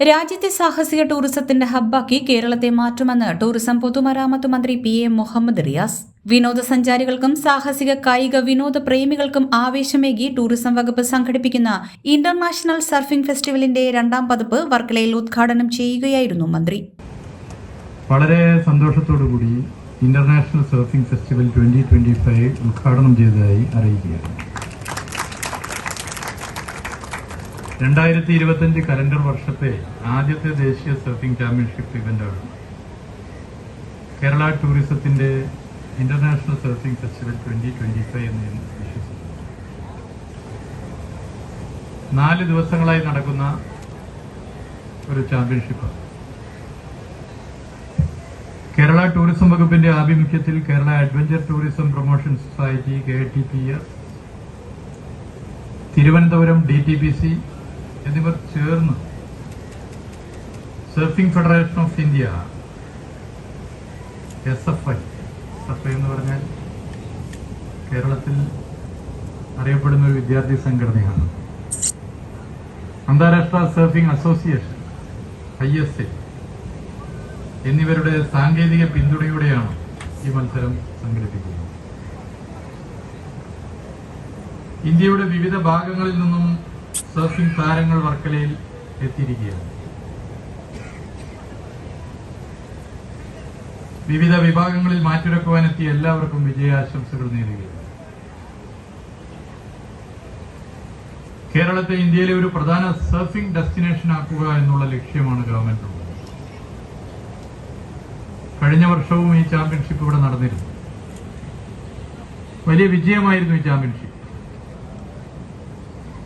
രാജ്യത്തെ സാഹസിക ടൂറിസത്തിന്റെ ഹബ്ബാക്കി കേരളത്തെ മാറ്റുമെന്ന് ടൂറിസം പൊതുമരാമത്ത് മന്ത്രി പി എ മുഹമ്മദ് റിയാസ്. വിനോദസഞ്ചാരികൾക്കും സാഹസിക കായിക വിനോദ പ്രേമികൾക്കും ആവേശമേകി ടൂറിസം വകുപ്പ് സംഘടിപ്പിക്കുന്ന ഇന്റർനാഷണൽ സർഫിംഗ് ഫെസ്റ്റിവലിന്റെ രണ്ടാം പതിപ്പ് വർക്കലയിൽ ഉദ്ഘാടനം ചെയ്യുകയായിരുന്നു മന്ത്രി. വളരെ സന്തോഷത്തോടു കൂടി international surfing festival twenty twenty five ഉദ്ഘാടനം ചെയ്തതായി അറിയിക്കുകയാണ്. രണ്ടായിരത്തി ഇരുപത്തിയഞ്ച് കലണ്ടർ വർഷത്തെ ആദ്യത്തെ ദേശീയ സർഫിംഗ് ചാമ്പ്യൻഷിപ്പ് ഇവന്റാണ്. കേരള ടൂറിസത്തിന്റെ international surfing festival twenty twenty five എന്ന് വിശ്വസിക്കുന്നു. നാല് ദിവസങ്ങളായി നടക്കുന്ന ഒരു ചാമ്പ്യൻഷിപ്പാണ്. കേരള ടൂറിസം വകുപ്പിന്റെ ആഭിമുഖ്യത്തിൽ Kerala adventure tourism promotion society K T P S Thiruvananthapuram D T P C എന്നിവർ ചേർന്ന് surfing federation of India S F I S F I എന്ന് പറഞ്ഞാൽ കേരളത്തിൽ അറിയപ്പെടുന്ന ഒരു വിദ്യാർത്ഥി സംഘടനയാണ്. അന്താരാഷ്ട്ര surfing association I S A എന്നിവരുടെ സാങ്കേതിക പിന്തുണയോടെയാണ് ഈ മത്സരം സംഘടിപ്പിക്കുന്നത്. ഇന്ത്യയുടെ വിവിധ ഭാഗങ്ങളിൽ നിന്നും സർഫിംഗ് താരങ്ങൾ വർക്കലയിൽ എത്തിയിരിക്കുകയാണ്. വിവിധ വിഭാഗങ്ങളിൽ മാറ്റുരക്കുവാനെത്തിയ എല്ലാവർക്കും വിജയാശംസകൾ നേരുകയാണ്. കേരളത്തെ ഇന്ത്യയിലെ ഒരു പ്രധാന സർഫിംഗ് ഡെസ്റ്റിനേഷൻ ആക്കുക എന്നുള്ള ലക്ഷ്യമാണ് ഗവൺമെന്റ് ഉള്ളത്. കഴിഞ്ഞ വർഷവും ഈ ചാമ്പ്യൻഷിപ്പ് ഇവിടെ നടന്നിരുന്നു. വലിയ വിജയമായിരുന്നു ഈ ചാമ്പ്യൻഷിപ്പ്.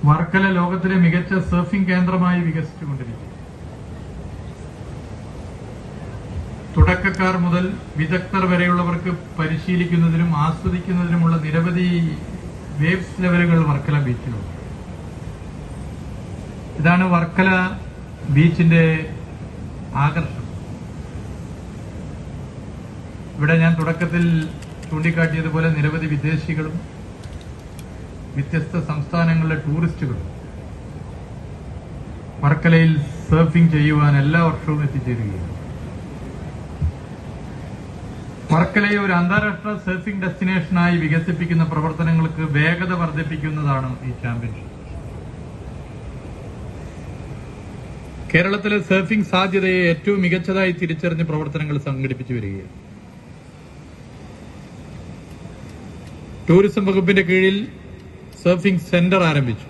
വർക്കല ലോകത്തിലെ മികച്ച സർഫിംഗ് കേന്ദ്രമായി വികസിച്ചുകൊണ്ടിരിക്കുന്നു. തുടക്കക്കാർ മുതൽ വിദഗ്ധർ വരെയുള്ളവർക്ക് പരിശീലിക്കുന്നതിനും ആസ്വദിക്കുന്നതിനുമുള്ള നിരവധി വേവ്സ് ലെവലുകൾ വർക്കല ബീച്ചിലുണ്ട് ഇതാണ് വർക്കല ബീച്ചിന്റെ ആകർഷണം. ഇവിടെ ഞാൻ തുടക്കത്തിൽ ചൂണ്ടിക്കാട്ടിയതുപോലെ നിരവധി വിദേശികളും വ്യത്യസ്ത സംസ്ഥാനങ്ങളിലെ ടൂറിസ്റ്റുകൾ വർക്കലയിൽ സർഫിംഗ് ചെയ്യുവാൻ എല്ലാ വർഷവും എത്തിച്ചേരുകയാണ്. വർക്കലയെ ഒരു അന്താരാഷ്ട്ര സർഫിംഗ് ഡെസ്റ്റിനേഷനായി വികസിപ്പിക്കുന്ന പ്രവർത്തനങ്ങൾക്ക് വേഗത വർദ്ധിപ്പിക്കുന്നതാണ് ഈ ചാമ്പ്യൻഷിപ്പ്. കേരളത്തിലെ സർഫിംഗ് സാധ്യതയെ ഏറ്റവും മികച്ചതായി തിരിച്ചറിഞ്ഞ് പ്രവർത്തനങ്ങൾ സംഘടിപ്പിച്ചു വരികയാണ്. ടൂറിസം വകുപ്പിന്റെ കീഴിൽ സർഫിംഗ് സെന്റർ ആരംഭിച്ചു.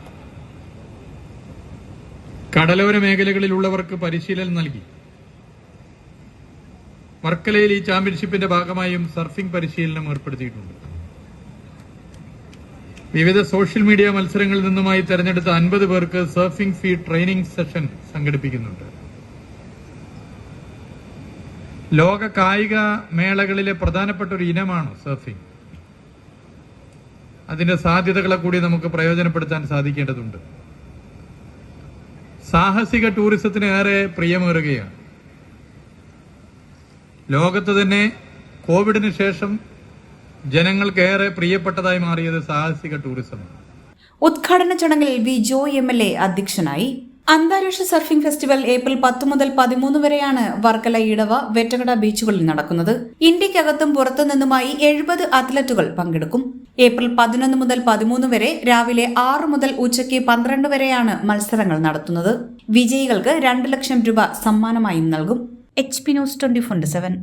കടലോര മേഖലകളിലുള്ളവർക്ക് പരിശീലനം നൽകി. വർക്കലയിൽ ഈ ചാമ്പ്യൻഷിപ്പിന്റെ ഭാഗമായും സർഫിംഗ് പരിശീലനം ഏർപ്പെടുത്തിയിട്ടുണ്ട്. വിവിധ സോഷ്യൽ മീഡിയ മത്സരങ്ങളിൽ നിന്നുമായി തെരഞ്ഞെടുത്ത അൻപത് പേർക്ക് സർഫിംഗ് ഫീ ട്രെയിനിംഗ് സെഷൻ സംഘടിപ്പിക്കുന്നുണ്ട്. ലോക കായിക മേളകളിലെ പ്രധാനപ്പെട്ട ഒരു ഇനമാണ് സർഫിംഗ് അതിന്റെ സാധ്യതകളെ കൂടി നമുക്ക് പ്രയോജനപ്പെടുത്താൻ സാധിക്കേണ്ടതുണ്ട്. സാഹസിക ടൂറിസത്തിന് ഏറെ പ്രിയമേറുകയാണ്. ലോകത്ത് തന്നെ കോവിഡിന് ശേഷം ജനങ്ങൾക്ക് ഏറെ പ്രിയപ്പെട്ടതായി മാറിയത് സാഹസിക ടൂറിസമാണ്. ഉദ്ഘാടന ചടങ്ങിൽ V Jo M L A അധ്യക്ഷനായി. അന്താരാഷ്ട്ര സർഫിംഗ് ഫെസ്റ്റിവൽ ഏപ്രിൽ പത്ത് മുതൽ പതിമൂന്ന് വരെയാണ് വർക്കല ഇടവ വെറ്റകട ബീച്ചുകളിൽ നടക്കുന്നത്. ഇന്ത്യക്കകത്തും പുറത്തു നിന്നുമായി എഴുപത് അത്ലറ്റുകൾ പങ്കെടുക്കും. ഏപ്രിൽ പതിനൊന്ന് മുതൽ പതിമൂന്ന് വരെ രാവിലെ ആറ് മുതൽ ഉച്ചയ്ക്ക് പന്ത്രണ്ട് വരെയാണ് മത്സരങ്ങൾ നടത്തുന്നത്. വിജയികൾക്ക് രണ്ട് ലക്ഷം രൂപ സമ്മാനമായും നൽകും. H P news twenty four seven.